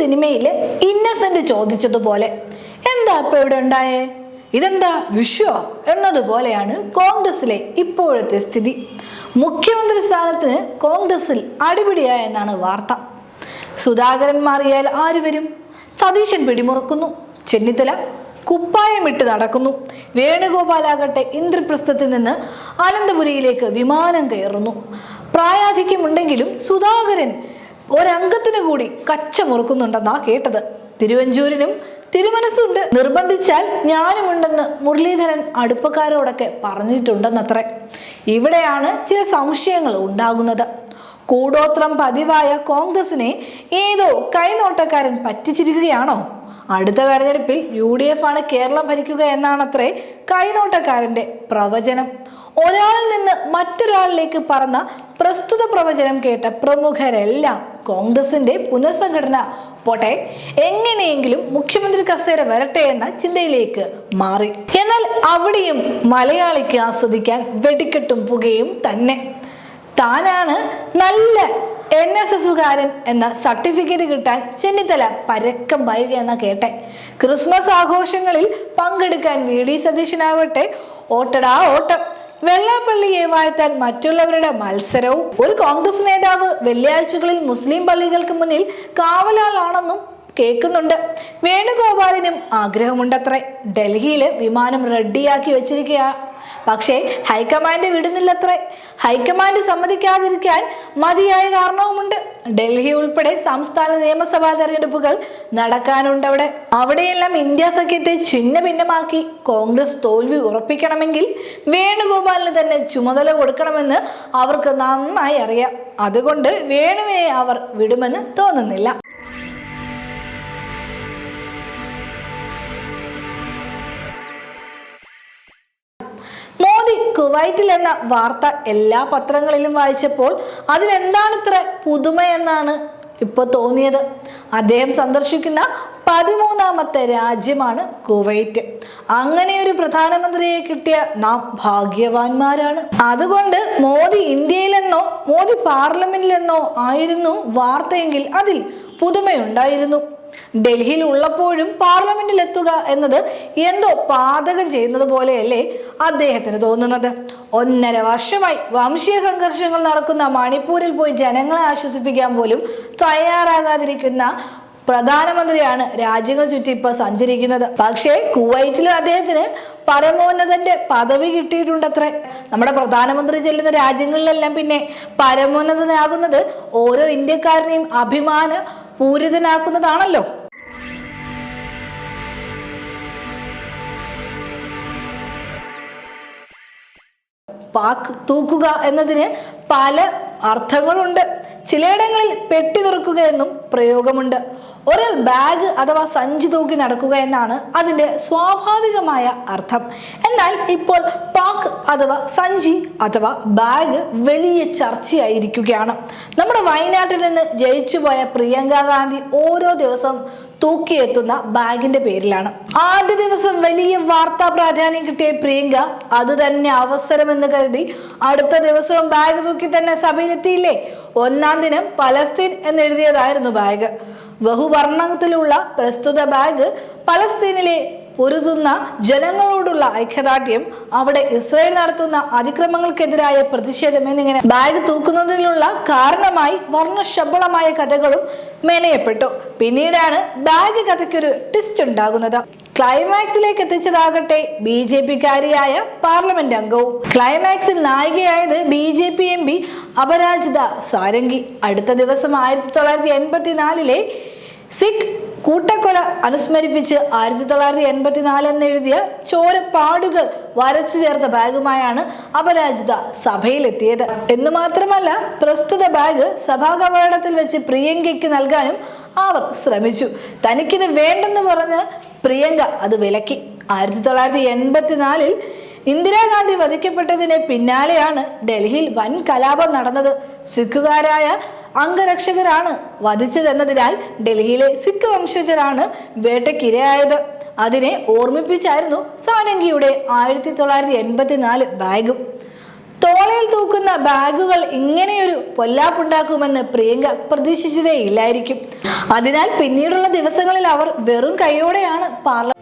സിനിമയിൽ ഇന്നസെന്റ് ചോദിച്ചതുപോലെ. എന്താ ഇപ്പൊ ഇവിടെ ഉണ്ടായേ? ഇതെന്താ വിഷോ എന്നതുപോലെയാണ് കോൺഗ്രസിലെ ഇപ്പോഴത്തെ സ്ഥിതി. മുഖ്യമന്ത്രി സ്ഥാനത്തിന് കോൺഗ്രസിൽ അടിപിടിയായ എന്നാണ് വാർത്ത. സുധാകരൻ മാറിയാൽ ആര് വരും? സതീശൻ പിടിമുറുക്കുന്നു. ചെന്നിത്തല കുപ്പായമിട്ട് നടക്കുന്നു. വേണുഗോപാലാകട്ടെ ഇന്ദ്രപ്രസ്ഥത്തിൽ നിന്ന് അനന്തപുരിയിലേക്ക് വിമാനം കയറുന്നു. പ്രായാധിക്യമുണ്ടെങ്കിലും സുധാകരൻ ഒരംഗത്തിന് കൂടി കച്ച മുറുക്കുന്നുണ്ടെന്നാ കേട്ടത്. തിരുവഞ്ചൂരിനും തിരുമനസ്സുണ്ട്. നിർബന്ധിച്ചാൽ ഞാനുമുണ്ടെന്ന് മുരളീധരൻ അടുപ്പക്കാരോടൊക്കെ പറഞ്ഞിട്ടുണ്ടെന്നത്രേ. ഇവിടെയാണ് ചില സംശയങ്ങൾ ഉണ്ടാകുന്നത്. കൂടോത്രം പതിവായ കോൺഗ്രസിനെ ഏതോ കൈനോട്ടക്കാരൻ പറ്റിച്ചിരിക്കുകയാണോ? അടുത്ത തെരഞ്ഞെടുപ്പിൽ യു ഡി എഫ് ആണ് കേരളം ഭരിക്കുക എന്നാണത്രേ കൈനോട്ടക്കാരന്റെ പ്രവചനം. ഒരാളിൽ നിന്ന് മറ്റൊരാളിലേക്ക് പറഞ്ഞ പ്രസ്തുത പ്രവചനം കേട്ട പ്രമുഖരെല്ലാം കോൺഗ്രസിന്റെ പുനഃസംഘടന പോട്ടെ എങ്ങനെയെങ്കിലും മുഖ്യമന്ത്രി കസേര വരട്ടെ എന്ന ചിന്തയിലേക്ക് മാറി. എന്നാൽ അവിടെയും മലയാളിക്ക് ആസ്വദിക്കാൻ വെടിക്കെട്ടും പുകയും തന്നെ. താനാണ് നല്ല എൻ എസ് എസുകാരൻ എന്ന സർട്ടിഫിക്കറ്റ് കിട്ടാൻ ചെന്നിത്തല പരക്കം പായുക എന്ന കേട്ടെ. ക്രിസ്മസ് ആഘോഷങ്ങളിൽ പങ്കെടുക്കാൻ വി ഡി സതീശനാവട്ടെ ഓട്ടടാ ഓട്ടം. വെള്ളാപ്പള്ളിയെ വാഴ്ത്താൻ മറ്റുള്ളവരുടെ മത്സരവും. ഒരു കോൺഗ്രസ് നേതാവ് വെള്ളിയാഴ്ചകളിൽ മുസ്ലിം പള്ളികൾക്ക് മുന്നിൽ കാവലാളാണെന്നും കേൾക്കുന്നുണ്ട്. വേണുഗോപാലിനും ആഗ്രഹമുണ്ടത്രേ. ഡൽഹിയിൽ വിമാനം റെഡിയാക്കി വെച്ചിരിക്കുക പക്ഷേ ഹൈക്കമാൻഡ് വിടുന്നില്ലത്രേ. ഹൈക്കമാൻഡ് സമ്മതിക്കാതിരിക്കാൻ മതിയായ കാരണവുമുണ്ട്. ഡൽഹി ഉൾപ്പെടെ സംസ്ഥാന നിയമസഭാ തെരഞ്ഞെടുപ്പുകൾ നടക്കാനുണ്ട് അവിടെ അവിടെയെല്ലാം ഇന്ത്യ സഖ്യത്തെ ഛിന്ന ഭിന്നമാക്കി കോൺഗ്രസ് തോൽവി ഉറപ്പിക്കണമെങ്കിൽ വേണുഗോപാലിന് തന്നെ ചുമതല കൊടുക്കണമെന്ന് അവർക്ക് നന്നായി അറിയാം. അതുകൊണ്ട് വേണുവിനെ അവർ വിടുമെന്ന് തോന്നുന്നില്ല. കുവൈറ്റിൽ എന്ന വാർത്ത എല്ലാ പത്രങ്ങളിലും വായിച്ചപ്പോൾ അതിലെന്താണ് ഇത്ര പുതുമയെന്നാണ് ഇപ്പോൾ തോന്നിയത്. അദ്ദേഹം സന്ദർശിക്കുന്ന പതിമൂന്നാമത്തെ രാജ്യമാണ് കുവൈറ്റ്. അങ്ങനെ ഒരു പ്രധാനമന്ത്രിയെ കിട്ടിയ നാം ഭാഗ്യവാന്മാരാണ്. അതുകൊണ്ട് മോദി ഇന്ത്യയിലെന്നോ മോദി പാർലമെന്റിലെന്നോ ആയിരുന്നു വാർത്തയെങ്കിൽ അതിൽ പുതുമയുണ്ടായിരുന്നു. ഡൽഹിയിൽ ഉള്ളപ്പോഴും പാർലമെന്റിൽ എത്തുക എന്നത് എന്തോ പാതകം ചെയ്യുന്നത് പോലെയല്ലേ അദ്ദേഹത്തിന് തോന്നുന്നത്. ഒന്നര വർഷമായി വംശീയ സംഘർഷങ്ങൾ നടക്കുന്ന മണിപ്പൂരിൽ പോയി ജനങ്ങളെ ആശ്വസിപ്പിക്കാൻ പോലും തയ്യാറാകാതിരിക്കുന്ന പ്രധാനമന്ത്രിയാണ് രാജ്യങ്ങൾ ചുറ്റി ഇപ്പൊ സഞ്ചരിക്കുന്നത്. പക്ഷേ കുവൈറ്റിലും അദ്ദേഹത്തിന് പരമോന്നതന്റെ പദവി കിട്ടിയിട്ടുണ്ടത്രേ. നമ്മുടെ പ്രധാനമന്ത്രി ചെല്ലുന്ന രാജ്യങ്ങളിലെല്ലാം പിന്നെ പരമോന്നതനാകുന്നത് ഓരോ ഇന്ത്യക്കാരനെയും അഭിമാന പൂരിതനാക്കുന്നതാണല്ലോ. പാക്ക് തൂക്കുക എന്നതിന് പല അർത്ഥങ്ങളുണ്ട്. ചിലയിടങ്ങളിൽ പെട്ടി തുറക്കുക എന്നും പ്രയോഗമുണ്ട്. ഒരാൾ ബാഗ് അഥവാ സഞ്ചി തൂക്കി നടക്കുക എന്നാണ് അതിന്റെ സ്വാഭാവികമായ അർത്ഥം. എന്നാൽ ഇപ്പോൾ പാക്ക് അഥവാ സഞ്ചി അഥവാ ബാഗ് വലിയ ചർച്ചയായിരിക്കുകയാണ്. നമ്മുടെ വയനാട്ടിൽ നിന്ന് ജയിച്ചുപോയ പ്രിയങ്ക ഗാന്ധി ഓരോ ദിവസം തൂക്കിയെത്തുന്ന ബാഗിന്റെ പേരിലാണ്. ആദ്യ ദിവസം വലിയ വാർത്താ പ്രാധാന്യം കിട്ടിയ പ്രിയങ്ക അത് തന്നെ അവസരമെന്ന് കരുതി അടുത്ത ദിവസവും ബാഗ് തൂക്കി തന്നെ സഭയിലെത്തിയില്ലേ? ഒന്നാം ദിനം പലസ്തീൻ എന്നെഴുതിയതായിരുന്നു ബാഗ്. ബഹുവർണത്തിലുള്ള പ്രസ്തുത ബാഗ് പലസ്തീനിലെ പൊരുതുന്ന ജനങ്ങളോടുള്ള ഐക്യദാർഢ്യം അവിടെ ഇസ്രായേൽ നടത്തുന്ന അതിക്രമങ്ങൾക്കെതിരായ പ്രതിഷേധം എന്നിങ്ങനെ ബാഗ് തൂക്കുന്നതിനുള്ള കാരണമായി വർണശബളമായ കഥകളും മെനയപ്പെട്ടു. പിന്നീടാണ് ബാഗ് കഥയ്ക്കൊരു ട്വിസ്റ്റ് ഉണ്ടാകുന്നത്. ക്ലൈമാക്സിലേക്ക് എത്തിച്ചതാകട്ടെ ബി ജെ പിക്കാരിയായ പാർലമെന്റ് അംഗവും. ക്ലൈമാക്സിൽ നായികയായത് B J P M P Aparajita Sarangi. അടുത്ത ദിവസം ആയിരത്തി തൊള്ളായിരത്തി എൺപത്തിനാലിലെ സിഖ് കൂട്ടക്കൊല അനുസ്മരിപ്പിച്ച് ആയിരത്തി തൊള്ളായിരത്തി എൺപത്തിനാല് എന്നെഴുതിയ ചോരപ്പാടുകൾ വരച്ചു ചേർത്ത ബാഗുമായാണ് അപരാജിത സഭയിലെത്തിയത്. എന്ന് മാത്രമല്ല പ്രസ്തുത ബാഗ് സഭാ കവാടത്തിൽ വെച്ച് പ്രിയങ്കയ്ക്ക് നൽകാനും അവർ ശ്രമിച്ചു. തനിക്കിത് വേണ്ടെന്ന് പറഞ്ഞ് പ്രിയങ്ക അത് വിലക്കി. ആയിരത്തി തൊള്ളായിരത്തി എൺപത്തിനാലിൽ ഇന്ദിരാഗാന്ധി വധിക്കപ്പെട്ടതിന് പിന്നാലെയാണ് ഡൽഹിയിൽ വൻ കലാപം നടന്നത്. സിഖുകാരായ അംഗരക്ഷകരാണ് വധിച്ചതെന്നതിനാൽ ഡൽഹിയിലെ സിഖ് വംശജരാണ് വേട്ടയ്ക്കിരയായത്. അതിനെ ഓർമ്മിപ്പിച്ചായിരുന്നു സാരംഗിയുടെ ആയിരത്തി തൊള്ളായിരത്തി എൺപത്തിനാല് ബാഗും. തോളയിൽ തൂക്കുന്ന ബാഗുകൾ ഇങ്ങനെയൊരു പൊല്ലാപ്പുണ്ടാക്കുമെന്ന് പ്രിയങ്ക പ്രതീക്ഷിച്ചതേ ഇല്ലായിരിക്കും അതിനാൽ പിന്നീടുള്ള ദിവസങ്ങളിൽ അവർ വെറും കൈയോടെയാണ് പാർല